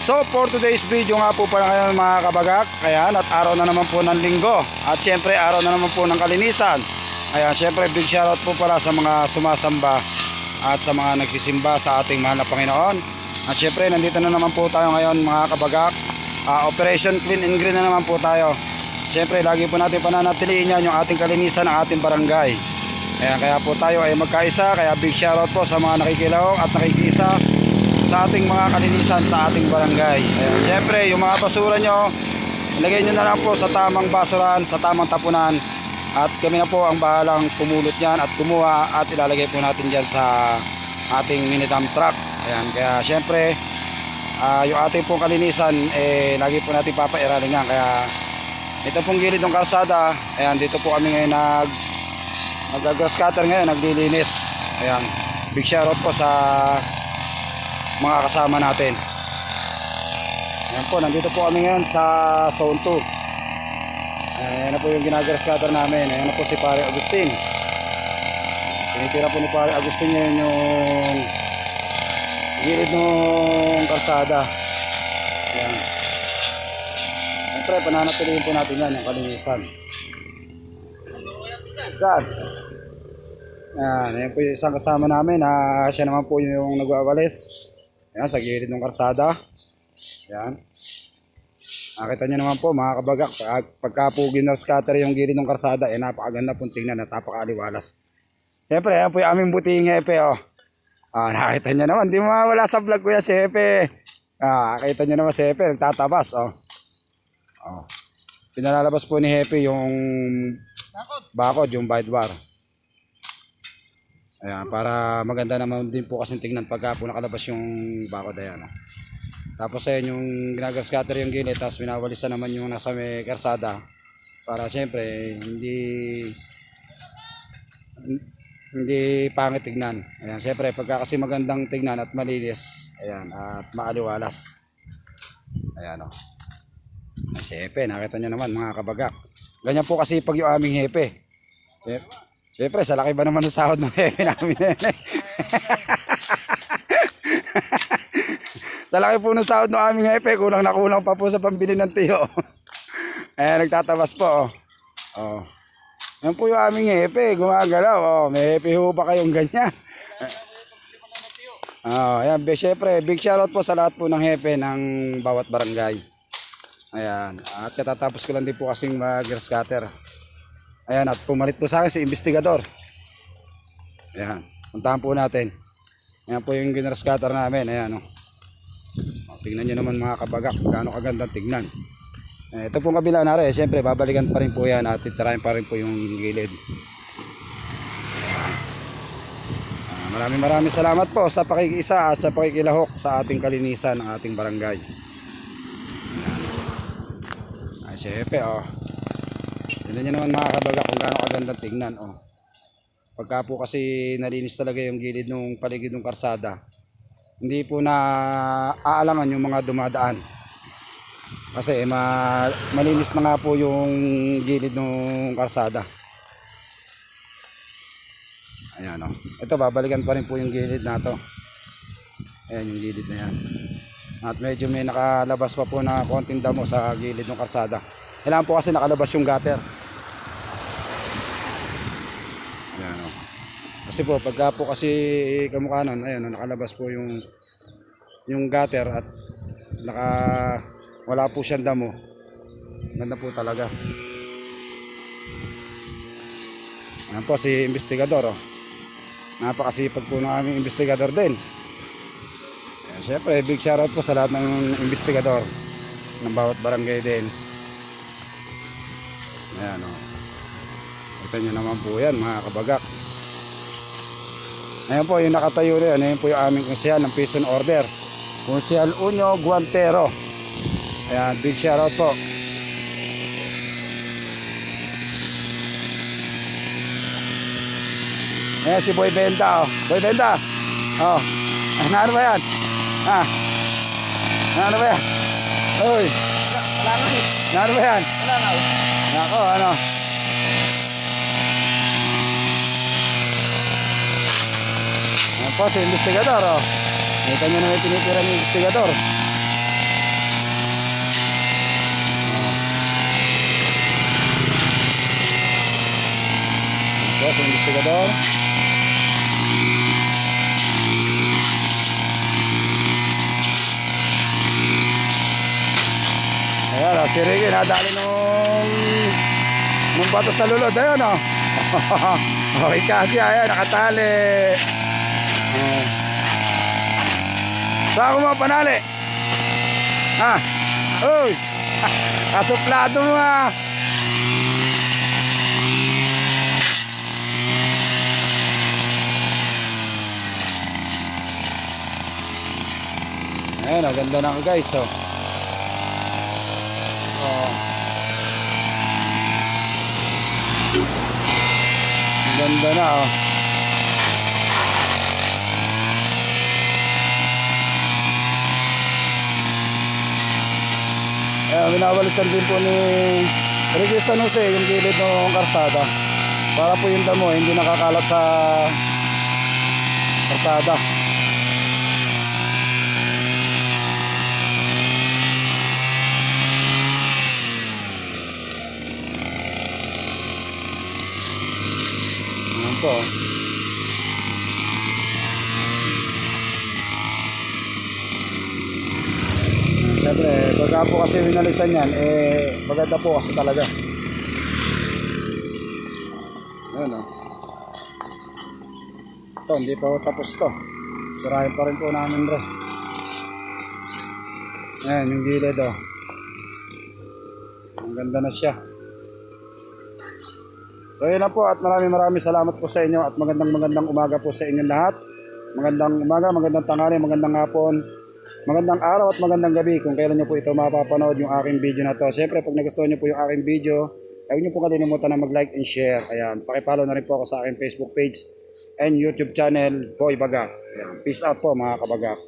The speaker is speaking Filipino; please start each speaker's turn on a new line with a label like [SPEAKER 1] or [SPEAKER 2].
[SPEAKER 1] So for today's video nga po pala ngayon mga kabagak, ayan at araw na naman po ng linggo at syempre araw na naman po ng kalinisan. Ayan syempre big shoutout po pala sa mga sumasamba at sa mga nagsisimba sa ating mahal na Panginoon. At syempre nandito na naman po tayo ngayon mga kabagak, Ah, Operation Clean and Green na naman po tayo. Syempre lagi po natin pananatiliin yan yung ating kalinisan ng ating barangay. Ayan, kaya po tayo ay magkaisa, kaya big shoutout po sa mga nakikilahok at nakikiisa sa ating mga kalinisan sa ating barangay. Ayan, syempre, yung mga basura nyo, ilagay nyo na lang po sa tamang basuran, sa tamang tapunan. At kami na po ang bahalang pumulot yan at kumuha at ilalagay po natin dyan sa ating mini dump truck. Ayan, kaya syempre, ah, yung ating pong kalinisan, eh, lagi po natin papairalin yan. Kaya ito pong gilid ng kalsada, ayan, dito po kami ngayon nag nag-grass cutter ngayon, naglilinis. Ayan, big shoutout po sa mga kasama natin. Ayan po, nandito po kami ngayon sa Zone 2. Ayan na po yung ginagaras cutter namin. Ayan na po si Pare Agustin. Tinitira po ni Pare Agustin ngayon yung gilid ng kalsada. Ayan. Siyempre, pananatilihin po natin yan, yung kalinisan. Saan? Ayan, ayan po yung isang kasama namin. Ah, siya naman po yung nagwawalis. Ayan, sa gilid ng karsada. Ayan. Nakita niyo naman po mga kabagak, pag, pagka po scatter yung gilid ng karsada, eh napakaganda pong tingnan napakaliwalas. Siyempre, ayan po yung aming buting hepe, oh. Ah, nakita niyo naman, di mawala sa vlog ko yan si hepe. Ah, nakita niyo naman si hepe, nagtatabas, oh. Oh. Pinalalabas po ni hepe yung bakod, yung bite bar. Ayan, para maganda naman din po kasi tingnan pagka po nakalabas yung bakod ayan. oh. Tapos ayun yung ginagaskatter yung gilid, tapos pinawalisan naman yung nasa may karsada. Para siyempre, hindi hindi pangit tignan. Ayan, siyempre pagka kasi magandang tignan at malinis, ayan, at maaliwalas. Ayan oh. Si Hepe, nakita nyo naman mga kabagak. Ganyan po kasi pag yung aming Hepe. Siyempre, siyempre sa laki ba naman ng sahod ng Hepe namin? sa laki po ng sahod ng aming Hepe, kulang na kulang pa po sa pambili ng tiyo. Ayan, nagtatabas po. Oh. oh. Yan po yung aming Hepe, gumagalaw. Oh, may Hepe ho ba kayong ganyan? Oh, ayan, syempre, big shoutout po sa lahat po ng Hepe ng bawat barangay. Ayan. At katatapos ko lang din po kasing mag-grass cutter. Ayan. At pumalit po sa akin si investigador. Ayan. Puntahan po natin. Ayan po yung grass cutter namin. Ayan. Oh. O, tingnan nyo naman mga kabagak. Gaano kaganda tignan. Eh, ito pong kabila na rin. Siyempre, babalikan pa rin po yan. At titirahin pa rin po yung gilid. Ah, Maraming maraming salamat po sa pakikisa at sa pakikilahok sa ating kalinisan ng ating barangay. Ay, syempre, oh. Tignan nyo naman mga kabaga kung gaano kaganda tingnan, oh. Pagka po kasi nalinis talaga yung gilid ng paligid ng karsada, hindi po na aalangan yung mga dumadaan. Kasi ma malinis na nga po yung gilid ng karsada. Ayan, oh. Ito, babalikan pa rin po yung gilid na to. Ayan yung gilid na yan. At medyo may nakalabas pa po na konting damo sa gilid ng karsada. Kailangan po kasi nakalabas yung gutter. Ayan o. Kasi po, pagka po kasi kamukha nun, ayan o, nakalabas po yung yung gutter at naka wala po siyang damo. Ganda po talaga. Ayan po si investigador o. Napakasipag po ng aming investigador din. Siyempre, big shoutout po sa lahat ng investigador ng bawat barangay din. Ayan o. Kita nyo naman po yan mga kabagak. Ayan po yung nakatayo rin. Ayan po yung aming konsyal ng prison order. Konsyal Unyo Guantero. Ayan, big shoutout po. Ayan si Boy Benta. Oh. Boy Benta. Oh. Ano, ba yan? Ah. Ano ba yan? Uy.
[SPEAKER 2] Wala na.
[SPEAKER 1] Ano ba yan?
[SPEAKER 2] Wala na.
[SPEAKER 1] Ako, ano. Ayan po si investigador, oh. Nakita nyo na may tinitira ng investigador. Ayan po si investigador. Ayan, oh, si Ricky, nadali nung nung bato sa lulod. Ayun, oh. okay, kasi ayan, nakatali. Oh. Saan ko mga panali? Ha? Uy! Kasuplado mo ah! Ayan, ang ganda na guys, oh. Oh. Ang ganda na, oh. Ayan, binawalisan din po ni Ricky San Jose yung gilid ng karsada. Para po yung damo, hindi nakakalat sa karsada. Ayan po. Siyempre, pagka po kasi winalisan yan, eh, maganda po kasi talaga. Ayan o. Ito, hindi pa po tapos to. Sirahin pa rin po namin re. Ayan, yung gilid o. Ang ganda na siya. So yun na po at maraming maraming salamat po sa inyo at magandang magandang umaga po sa inyong lahat. Magandang umaga, magandang tanghali, magandang hapon, magandang araw at magandang gabi kung kailan nyo po ito mapapanood yung aking video na to. Siyempre pag nagustuhan nyo po yung aking video, huwag nyo po kalimutan na mag-like and share. Ayan, pakipollow na rin po ako sa aking Facebook page and YouTube channel, Boy Baga. Ayan, peace out po mga kabagak.